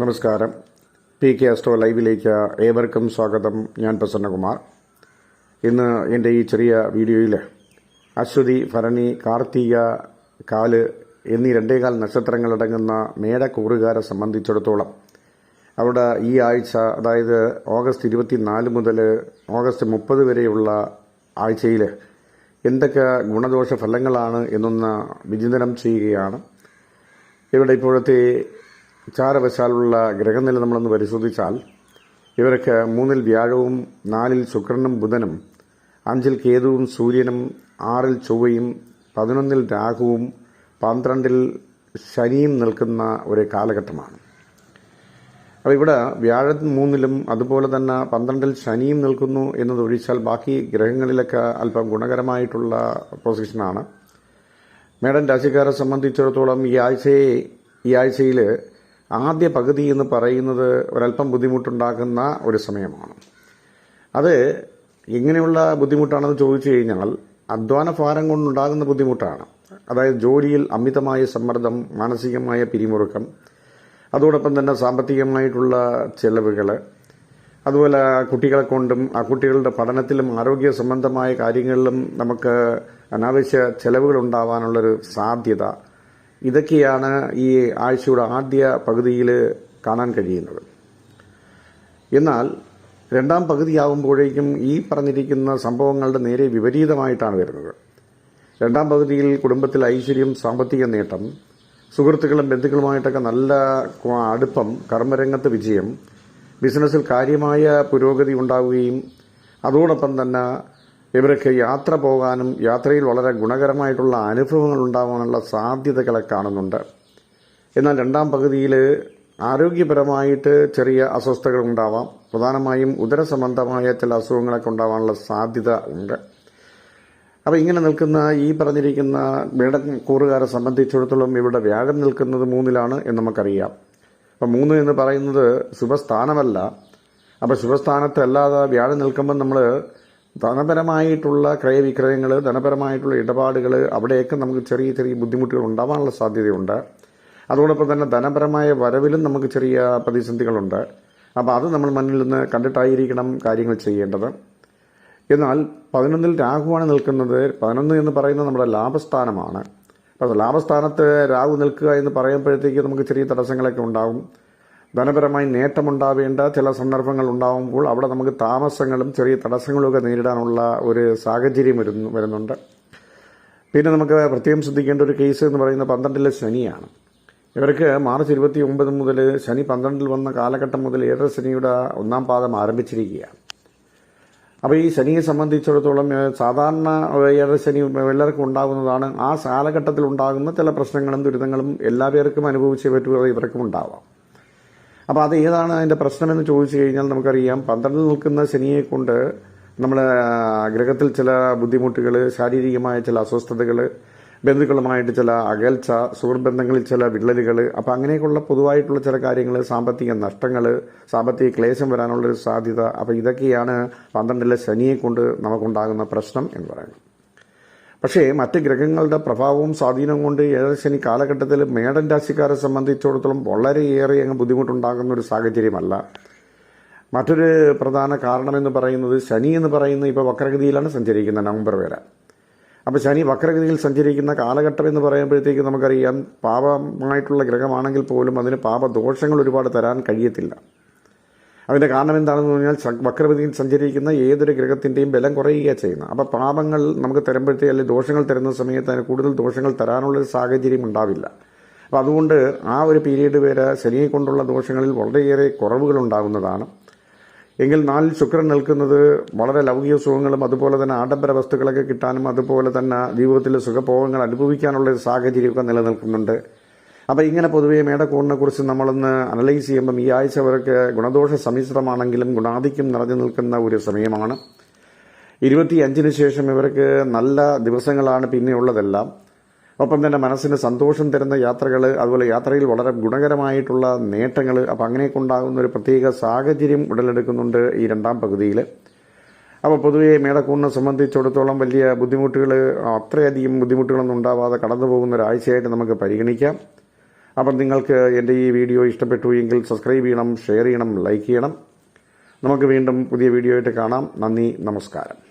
നമസ്കാരം. P K astro ലൈവിലേക്ക് ഏവർക്കും സ്വാഗതം. ഞാൻ പ്രസന്നകുമാർ. ഇന്ന് എന്റെ ഈ ചെറിയ വീഡിയോയിൽ അശ്വതി ഭരണി കാർത്തിക കാൽ എന്നീ രണ്ടേകാൽ നക്ഷത്രങ്ങളടങ്ങുന്ന മേടക്കൂറുകാരെ സംബന്ധിച്ചിടത്തോളം അവിടെ ഈ ആഴ്ച അതായത് ഓഗസ്റ്റ് ഇരുപത്തിനാല് മുതൽ ഓഗസ്റ്റ് മുപ്പത് വരെയുള്ള ആഴ്ചയിൽ എന്തൊക്കെ ഗുണദോഷ ഫലങ്ങളാണ് എന്നൊന്ന് വിചിന്തനം ചെയ്യുകയാണ്. ഇവിടെ ഇപ്പോഴത്തെ ചാരവശാലുള്ള ഗ്രഹനില നമ്മളൊന്ന് പരിശോധിച്ചാൽ ഇവർക്ക് മൂന്നിൽ വ്യാഴവും നാലിൽ ശുക്രനും ബുധനും അഞ്ചിൽ കേതുവും സൂര്യനും ആറിൽ ചൊവ്വയും പതിനൊന്നിൽ രാഹുവും പന്ത്രണ്ടിൽ ശനിയും നിൽക്കുന്ന ഒരു കാലഘട്ടമാണ്. അപ്പോൾ ഇവിടെ വ്യാഴം മൂന്നിലും അതുപോലെ തന്നെ പന്ത്രണ്ടിൽ ശനിയും നിൽക്കുന്നു എന്നതൊഴിച്ചാൽ ബാക്കി ഗ്രഹങ്ങളിലൊക്കെ അല്പം ഗുണകരമായിട്ടുള്ള പൊസിഷനാണ് മേഡം രാശിക്കാരെ സംബന്ധിച്ചിടത്തോളം ഈ ആഴ്ചയെ ഈ ആഴ്ചയിൽ ആദ്യ പകുതി എന്ന് പറയുന്നത് ഒരല്പം ബുദ്ധിമുട്ടുണ്ടാക്കുന്ന ഒരു സമയമാണ്. അത് എങ്ങനെയുള്ള ബുദ്ധിമുട്ടാണെന്ന് ചോദിച്ചു കഴിഞ്ഞാൽ അധ്വാന ഭാരം കൊണ്ടുണ്ടാകുന്ന ബുദ്ധിമുട്ടാണ്. അതായത് ജോലിയിൽ അമിതമായ സമ്മർദ്ദം മാനസികമായ പിരിമുറുക്കം അതോടൊപ്പം തന്നെ സാമ്പത്തികമായിട്ടുള്ള ചെലവുകൾ അതുപോലെ കുട്ടികളെ കൊണ്ടും ആ കുട്ടികളുടെ പഠനത്തിലും ആരോഗ്യ സംബന്ധമായ കാര്യങ്ങളിലും നമുക്ക് അനാവശ്യ ചെലവുകൾ ഉണ്ടാവാനുള്ളൊരു സാധ്യത ഇതൊക്കെയാണ് ഈ ആഴ്ചയുടെ ആദ്യ പകുതിയിൽ കാണാൻ കഴിയുന്നത്. എന്നാൽ രണ്ടാം പകുതിയാകുമ്പോഴേക്കും ഈ പറഞ്ഞിരിക്കുന്ന സംഭവങ്ങളുടെ നേരെ വിപരീതമായിട്ടാണ് വരുന്നത്. രണ്ടാം പകുതിയിൽ കുടുംബത്തിൽ ഐശ്വര്യം സാമ്പത്തിക നേട്ടം സുഹൃത്തുക്കളും ബന്ധുക്കളുമായിട്ടൊക്കെ നല്ല അടുപ്പം കർമ്മരംഗത്ത് വിജയം ബിസിനസ്സിൽ കാര്യമായ പുരോഗതി ഉണ്ടാവുകയും അതോടൊപ്പം തന്നെ ഇവർക്ക് യാത്ര പോകാനും യാത്രയിൽ വളരെ ഗുണകരമായിട്ടുള്ള അനുഭവങ്ങൾ ഉണ്ടാകാനുള്ള സാധ്യതകളെ കാണുന്നുണ്ട്. എന്നാൽ രണ്ടാം പകുതിയിൽ ആരോഗ്യപരമായിട്ട് ചെറിയ അസ്വസ്ഥതകൾ ഉണ്ടാവാം. പ്രധാനമായും ഉദര സംബന്ധമായ ചില അസുഖങ്ങളൊക്കെ ഉണ്ടാവാനുള്ള സാധ്യത ഉണ്ട്. അപ്പോൾ ഇങ്ങനെ നിൽക്കുന്ന ഈ പറഞ്ഞിരിക്കുന്ന മേട കൂറുകാരെ സംബന്ധിച്ചിടത്തോളം ഇവിടെ വ്യാഴം നിൽക്കുന്നത് മൂന്നിലാണ് എന്ന് നമുക്കറിയാം. അപ്പം മൂന്ന് എന്ന് പറയുന്നത് ശുഭസ്ഥാനമല്ല. അപ്പോൾ ശുഭസ്ഥാനത്തല്ലാതെ വ്യാഴം നിൽക്കുമ്പോൾ നമ്മൾ ധനപരമായിട്ടുള്ള ക്രയവിക്രയങ്ങൾ ധനപരമായിട്ടുള്ള ഇടപാടുകൾ അവിടെയൊക്കെ നമുക്ക് ചെറിയ ചെറിയ ബുദ്ധിമുട്ടുകൾ ഉണ്ടാവാനുള്ള സാധ്യതയുണ്ട്. അതോടൊപ്പം തന്നെ ധനപരമായ വരവിലും നമുക്ക് ചെറിയ പ്രതിസന്ധികളുണ്ട്. അപ്പോൾ അത് നമ്മൾ മുന്നിൽ നിന്ന് കണ്ടിട്ടായിരിക്കണം കാര്യങ്ങൾ ചെയ്യേണ്ടത്. എന്നാൽ പതിനൊന്നിൽ രാഹുവാണ് നിൽക്കുന്നത്. പതിനൊന്ന് എന്ന് പറയുന്നത് നമ്മുടെ ലാഭസ്ഥാനമാണ്. അപ്പോൾ ലാഭസ്ഥാനത്ത് രാഹു നിൽക്കുക എന്ന് പറയുമ്പോഴത്തേക്ക് നമുക്ക് ചെറിയ തടസ്സങ്ങളൊക്കെ ഉണ്ടാവും. ധനപരമായി നേട്ടമുണ്ടാവേണ്ട ചില സന്ദർഭങ്ങൾ ഉണ്ടാകുമ്പോൾ അവിടെ നമുക്ക് താമസങ്ങളും ചെറിയ തടസ്സങ്ങളുമൊക്കെ നേരിടാനുള്ള ഒരു സാഹചര്യം വരുന്നു വരുന്നുണ്ട്. പിന്നെ നമുക്ക് പ്രത്യേകം ശ്രദ്ധിക്കേണ്ട ഒരു കേസ് എന്ന് പറയുന്നത് പന്ത്രണ്ടിലെ ശനിയാണ്. ഇവർക്ക് മാർച്ച് ഇരുപത്തി ഒമ്പത് മുതൽ ശനി പന്ത്രണ്ടിൽ വന്ന കാലഘട്ടം മുതൽ ഏഴര ശനിയുടെ ഒന്നാം പാദം ആരംഭിച്ചിരിക്കുകയാണ്. അപ്പോൾ ഈ ശനിയെ സംബന്ധിച്ചിടത്തോളം സാധാരണ ഏഴര ശനി എല്ലാവർക്കും ഉണ്ടാകുന്നതാണ്. ആ കാലഘട്ടത്തിൽ ഉണ്ടാകുന്ന ചില പ്രശ്നങ്ങളും ദുരിതങ്ങളും എല്ലാ പേർക്കും അനുഭവിച്ചേ പറ്റുക ഇവർക്കും ഉണ്ടാവാം. അപ്പോൾ അത് ഏതാണ് അതിന്റെ പ്രശ്നമെന്ന് ചോദിച്ചു കഴിഞ്ഞാൽ നമുക്കറിയാം. പന്ത്രണ്ട് നിൽക്കുന്ന ശനിയെ കൊണ്ട് നമ്മൾ ഗ്രഹത്തിൽ ചില ബുദ്ധിമുട്ടുകൾ ശാരീരികമായ ചില അസ്വസ്ഥതകൾ ബന്ധുക്കളുമായിട്ട് ചില അകൽച്ച സുഹൃബന്ധങ്ങളിൽ ചില വിള്ളലുകൾ അപ്പോൾ അങ്ങനെയൊക്കെയുള്ള പൊതുവായിട്ടുള്ള ചില കാര്യങ്ങൾ സാമ്പത്തിക നഷ്ടങ്ങൾ സാമ്പത്തിക ക്ലേശം വരാനുള്ളൊരു സാധ്യത അപ്പോൾ ഇതൊക്കെയാണ് പന്ത്രണ്ടിലെ ശനിയെ കൊണ്ട് നമുക്കുണ്ടാകുന്ന പ്രശ്നം എന്ന് പറയുന്നത്. പക്ഷേ മറ്റ് ഗ്രഹങ്ങളുടെ പ്രഭാവവും സ്വാധീനവും കൊണ്ട് ഏഴശനി കാലഘട്ടത്തിൽ മേടൻ രാശിക്കാരെ സംബന്ധിച്ചിടത്തോളം വളരെയേറെ അങ്ങ് ബുദ്ധിമുട്ടുണ്ടാകുന്ന ഒരു സാഹചര്യമല്ല. മറ്റൊരു പ്രധാന കാരണമെന്ന് പറയുന്നത് ശനി എന്ന് പറയുന്നത് ഇപ്പോൾ വക്രഗതിയിലാണ് സഞ്ചരിക്കുന്നത് നവംബർ വരെ. അപ്പോൾ ശനി വക്രഗതിയിൽ സഞ്ചരിക്കുന്ന കാലഘട്ടം എന്ന് പറയുമ്പോഴത്തേക്ക് നമുക്കറിയാം പാപമായിട്ടുള്ള ഗ്രഹമാണെങ്കിൽ പോലും അതിന് പാപദോഷങ്ങൾ ഒരുപാട് തരാൻ കഴിയത്തില്ല. അതിന്റെ കാരണം എന്താണെന്ന് പറഞ്ഞാൽ വക്രഗതിയിൽ സഞ്ചരിക്കുന്ന ഏതൊരു ഗ്രഹത്തിന്റെയും ബലം കുറയുക ചെയ്യുന്നത്. അപ്പോൾ പാപങ്ങൾ നമുക്ക് തരുമ്പോഴത്തേ അല്ലെങ്കിൽ ദോഷങ്ങൾ തരുന്ന സമയത്ത് അതിന് കൂടുതൽ ദോഷങ്ങൾ തരാനുള്ളൊരു സാഹചര്യം ഉണ്ടാവില്ല. അപ്പോൾ അതുകൊണ്ട് ആ ഒരു പീരീഡ് വരെ ശനിയെ കൊണ്ടുള്ള ദോഷങ്ങളിൽ വളരെയേറെ കുറവുകൾ ഉണ്ടാകുന്നതാണ്. എങ്കിൽ നാലിൽ ശുക്രൻ നിൽക്കുന്നത് വളരെ ലൗകിക സുഖങ്ങളും അതുപോലെ തന്നെ ആഡംബര വസ്തുക്കളൊക്കെ കിട്ടാനും അതുപോലെ തന്നെ ജീവിതത്തിലെ സുഖഭോഗങ്ങൾ അനുഭവിക്കാനുള്ള ഒരു സാഹചര്യമൊക്കെ നിലനിൽക്കുന്നുണ്ട്. അപ്പോൾ ഇങ്ങനെ പൊതുവെ മേടക്കൂറിനെ കുറിച്ച് നമ്മളൊന്ന് അനലൈസ് ചെയ്യുമ്പം ഈ ആഴ്ച അവർക്ക് ഗുണദോഷ സമ്മിശ്രമാണെങ്കിലും ഗുണാധിക്യം നിറഞ്ഞു നിൽക്കുന്ന ഒരു സമയമാണ്. ഇരുപത്തി അഞ്ചിന് ശേഷം ഇവർക്ക് നല്ല ദിവസങ്ങളാണ് പിന്നെയുള്ളതെല്ലാം ഒപ്പം തന്നെ മനസ്സിന് സന്തോഷം തരുന്ന യാത്രകൾ അതുപോലെ യാത്രയിൽ വളരെ ഗുണകരമായിട്ടുള്ള നേട്ടങ്ങൾ അപ്പം അങ്ങനെയൊക്കെ ഉണ്ടാകുന്ന ഒരു പ്രത്യേക സാഹചര്യം ഉടലെടുക്കുന്നുണ്ട് ഈ രണ്ടാം പകുതിയിൽ അപ്പോൾ പൊതുവേ മേടക്കൂറിനെ സംബന്ധിച്ചിടത്തോളം വലിയ ബുദ്ധിമുട്ടുകൾ അത്രയധികം ബുദ്ധിമുട്ടുകളൊന്നും ഉണ്ടാവാതെ കടന്നു പോകുന്ന ഒരാഴ്ചയായിട്ട് നമുക്ക് പരിഗണിക്കാം. അപ്പം നിങ്ങൾക്ക് എന്റെ ഈ വീഡിയോ ഇഷ്ടപ്പെട്ടു എങ്കിൽ സബ്സ്ക്രൈബ് ചെയ്യണം ഷെയർ ചെയ്യണം ലൈക്ക് ചെയ്യണം. നമുക്ക് വീണ്ടും പുതിയ വീഡിയോ ആയിട്ട് കാണാം. നന്ദി നമസ്കാരം.